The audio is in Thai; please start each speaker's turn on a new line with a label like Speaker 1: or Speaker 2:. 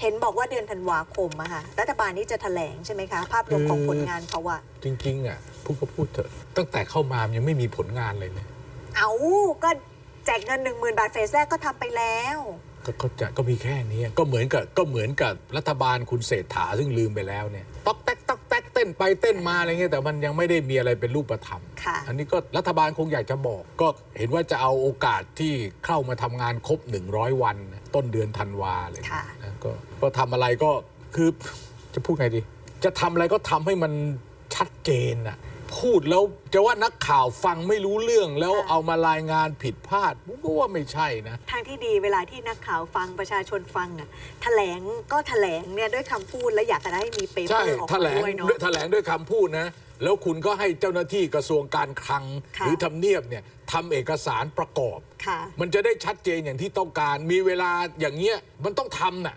Speaker 1: เห็นบอกว่าเดือนธันวาคมอะค่ะรัฐบาลนี้จะแถลงใช่ไหมคะ ภาพรวมของผลงานเขาอะ
Speaker 2: จริงๆอะพูดก็พูดเถอะ ตั้งแต่เข้ามามันยังไม่มีผลงานเลยเนี่ย
Speaker 1: เอาก็แจกเงิน1 0,000บาทเฟสแรกก็ทำไปแล้ว
Speaker 2: ก็ก็จะก็มีแค่นี้ก็เหมือนกับก็เหมือนกับรัฐบาลคุณเศรษฐาซึ่งลืมไปแล้วเนี่ยต๊อกแต๊กต๊อกแต๊กเต้ นไปเต้นมาอะไรเงี้ยแต่มันยังไม่ได้มีอะไรเป็นรูปธรรม
Speaker 1: ค่ะ
Speaker 2: อันนี้ก็รัฐบาลคงอยากจะบอก ก็เห็นว่าจะเอาโอกาสที่เข้ามาทำงานครบ 100 วันนะต้นเดือนธันวาเลย
Speaker 1: ค่ะ
Speaker 2: นะก็ก็ทำอะไรก็คือ จะพูดไงดี จะทำอะไรก็ทำให้มันชัดเจนน่ะ พูดแล้วจะว่านักข่าวฟังไม่รู้เรื่องแล้ว
Speaker 1: ค่ะ
Speaker 2: เอามารายงานผิดพลาดผมก็ว่าไม่ใช่นะ
Speaker 1: ทางที่ดีเวลาที่นักข่าวฟังประชาชนฟังอะแถลงก็แถลงเนี่ยด้วยคำพูดและอยากจะได้มีเปเป
Speaker 2: ใช่
Speaker 1: อร์ออก
Speaker 2: แถ
Speaker 1: มา
Speaker 2: ลง
Speaker 1: ด้วยเนาะ
Speaker 2: ด้วยแถลงด้วยคำพูดนะ แล้วคุณก็ให้เจ้าหน้าที่กระทรวงการคลัง
Speaker 1: ค่ะ
Speaker 2: หรือทำเนียบเนี่ยทำเอกสารประกอบ
Speaker 1: ค่ะ
Speaker 2: มันจะได้ชัดเจนอย่างที่ต้องการ มีเวลาอย่างเงี้ยมันต้องทำน่ะ